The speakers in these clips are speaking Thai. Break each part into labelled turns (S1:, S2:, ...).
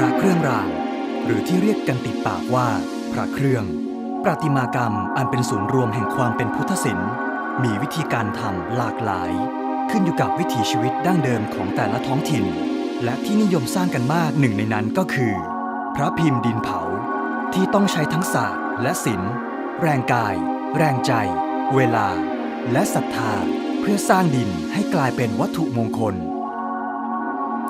S1: พระเครื่องราง หรือที่เรียกกันติดปากว่า พระเครื่อง ประติมากรรมอันเป็นศูนย์รวมแห่งความเป็นพุทธศิลป์มีวิธีการทำหลากหลาย ขึ้นอยู่กับวิถีชีวิตดั้งเดิมของแต่ละท้องถิ่น และที่นิยมสร้างกันมากหนึ่งในนั้นก็คือ พระพิมพ์ดินเผา ที่ต้องใช้ทั้งศาสตร์และศิลป์แรงกาย แรงใจ เวลา และศรัทธา เพื่อสร้างดินให้กลายเป็นวัตถุมงคล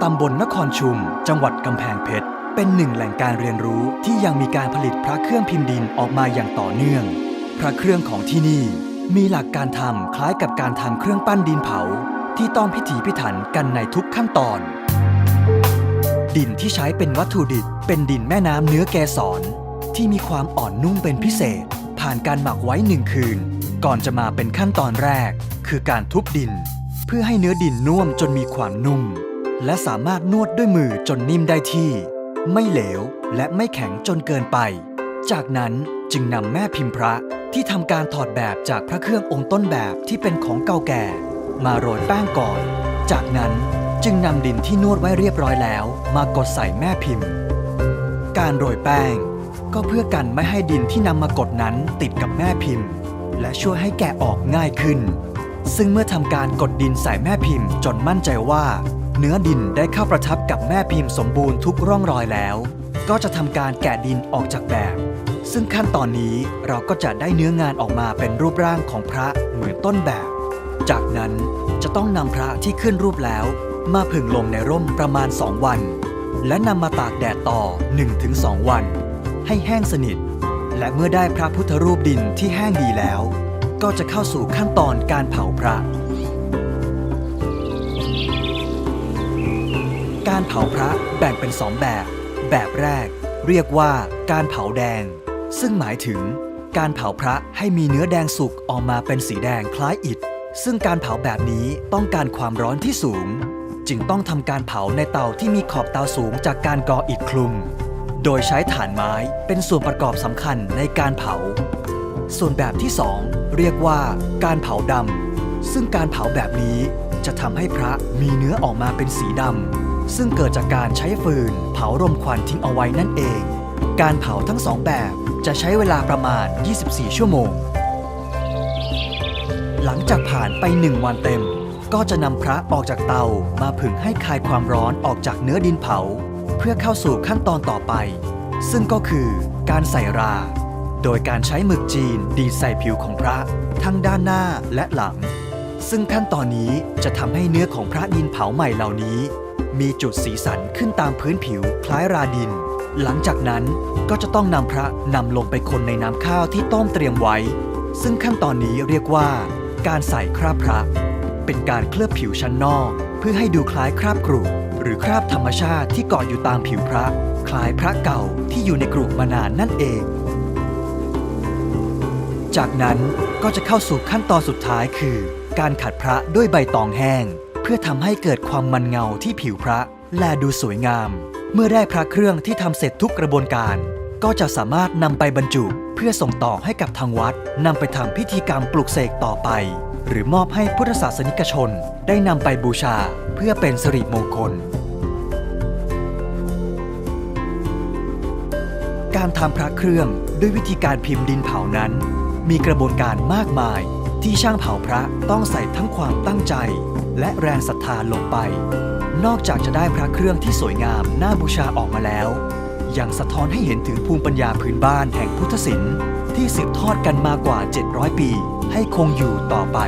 S1: ตำบลนครชุม จังหวัดกำแพงเพชร เป็นหนึ่งแหล่งการเรียนรู้ที่ยังมีการผลิตพระเครื่องพิมพ์ดินออกมาอย่างต่อเนื่อง พระเครื่องของที่นี่ มีหลักการทำคล้ายกับการทำเครื่องปั้นดินเผา ที่ต้องพิถีพิถันกันในทุกขั้นตอน ดินที่ใช้เป็นวัตถุดิบเป็นดินแม่น้ำเนื้อแกสรที่มีความอ่อนนุ่มเป็นพิเศษ ผ่านการหมักไว้หนึ่งคืน ก่อนจะมาเป็นขั้นตอนแรก คือการทุบดิน เพื่อให้เนื้อดินนุ่มจนมีความนุ่ม และสามารถนวดด้วยมือจนนิ่มได้ที่ ไม่เหลวและไม่แข็งจนเกินไป จากนั้นจึงนำแม่พิมพ์พระที่ทำการถอดแบบจากพระเครื่ององค์ต้นแบบที่เป็นของเก่าแก่ มาโรยแป้งก่อน จากนั้นจึงนำดินที่นวดไว้เรียบร้อยแล้ว มากดใส่แม่พิมพ์ การโรยแป้ง ก็เพื่อกันไม่ให้ดินที่นำมากดนั้นติดกับแม่พิมพ์ และช่วยให้แกะออกง่ายขึ้น ซึ่งเมื่อทำการกดดินใส่แม่พิมพ์จนมั่นใจว่า เนื้อดินได้เข้าประทับกับแม่พิมพ์สมบูรณ์ทุกร่องรอยแล้ว ก็จะทำการแกะดินออกจากแบบ ซึ่งขั้นตอนนี้เราก็จะได้เนื้องานออกมาเป็นรูปร่างของพระเหมือนต้นแบบ จากนั้นจะต้องนำพระที่ขึ้นรูปแล้ว มาผึ่งลมในร่มประมาณ 2 วัน และนำมาตากแดดต่อ 1-2 วัน ให้แห้งสนิท และเมื่อได้พระพุทธรูปดินที่แห้งดีแล้ว ก็จะเข้าสู่ขั้นตอนการเผาพระ การเผาพระแบ่งเป็นสองแบบ แบบแรก เรียกว่าการเผาแดง ซึ่งหมายถึง การเผาพระให้มีเนื้อแดงสุกออกมาเป็นสีแดงคล้ายอิฐ ซึ่งการเผาแบบนี้ต้องการความร้อนที่สูง จึงต้องทำการเผาในเตาที่มีขอบเตาสูงจากการก่ออิฐคลุม โดยใช้ถ่านไม้เป็นส่วนประกอบสำคัญในการเผา ส่วนแบบที่2เรียกว่าการเผาดำซึ่งการเผาแบบนี้จะทำให้พระมีเนื้อออกมาเป็นสีดำ ซึ่งเกิดจากการใช้ฟืน เผารมควันทิ้งเอาไว้นั่นเอง การเผาทั้งสองแบบจะใช้เวลาประมาณ 24 ชั่วโมง หลังจากผ่านไป1วันเต็ม ก็จะนำพระออกจากเตามาผึ่งให้คลายความร้อนออกจากเนื้อดินเผา เพื่อเข้าสู่ขั้นตอนต่อไป ซึ่งก็คือการใส่รา โดยการใช้หมึกจีนดีดใส่ผิวของพระ ทั้งด้านหน้าและหลัง ซึ่งขั้นตอนนี้จะทำให้เนื้อของพระดินเผาใหม่เหล่านี้ มีจุดสีสันขึ้นตามพื้นผิวคล้ายราดิน หลังจากนั้นก็จะต้องนำพระนำลงไปคนในน้ำข้าวที่ต้มเตรียมไว้ ซึ่งขั้นตอนนี้เรียกว่า การใส่คราบพระ เป็นการเคลือบผิวชั้นนอก เพื่อให้ดูคล้ายคราบกรุหรือคราบธรรมชาติที่เกาะอยู่ตามผิวพระ คล้ายพระเก่าที่อยู่ในกรุมานานนั่นเอง จากนั้นก็จะเข้าสู่ขั้นตอนสุดท้ายคือ การขัดพระด้วยใบตองแห้ง พื่อทำให้เกิดความมันเงาที่ผิวพระ และดูสวยงาม เมื่อได้พระเครื่องที่ทำเสร็จทุกกระบวนการ ก็จะสามารถนำไปบรรจุเพื่อส่งต่อให้กับทางวัดนำไปทำพิธีกรรมปลุกเสกต่อไป หรือมอบให้พุทธศาสนิกชนได้นำไปบูชาเพื่อเป็นสิริมงคล การทำพระเครื่องด้วยวิธีการพิมพ์ดินเผานั้น มีกระบวนการมากมาย ที่ช่างเผาพระต้องใส่ทั้งความตั้งใจ และแรงศรัทธาลงไป นอกจากจะได้พระเครื่องที่สวยงามน่าบูชาออกมาแล้ว ยังสะท้อนให้เห็นถึงภูมิปัญญาพื้นบ้านแห่งพุทธศิลป์ที่สืบทอดกันมากว่า 700 ปี ให้คงอยู่ต่อไป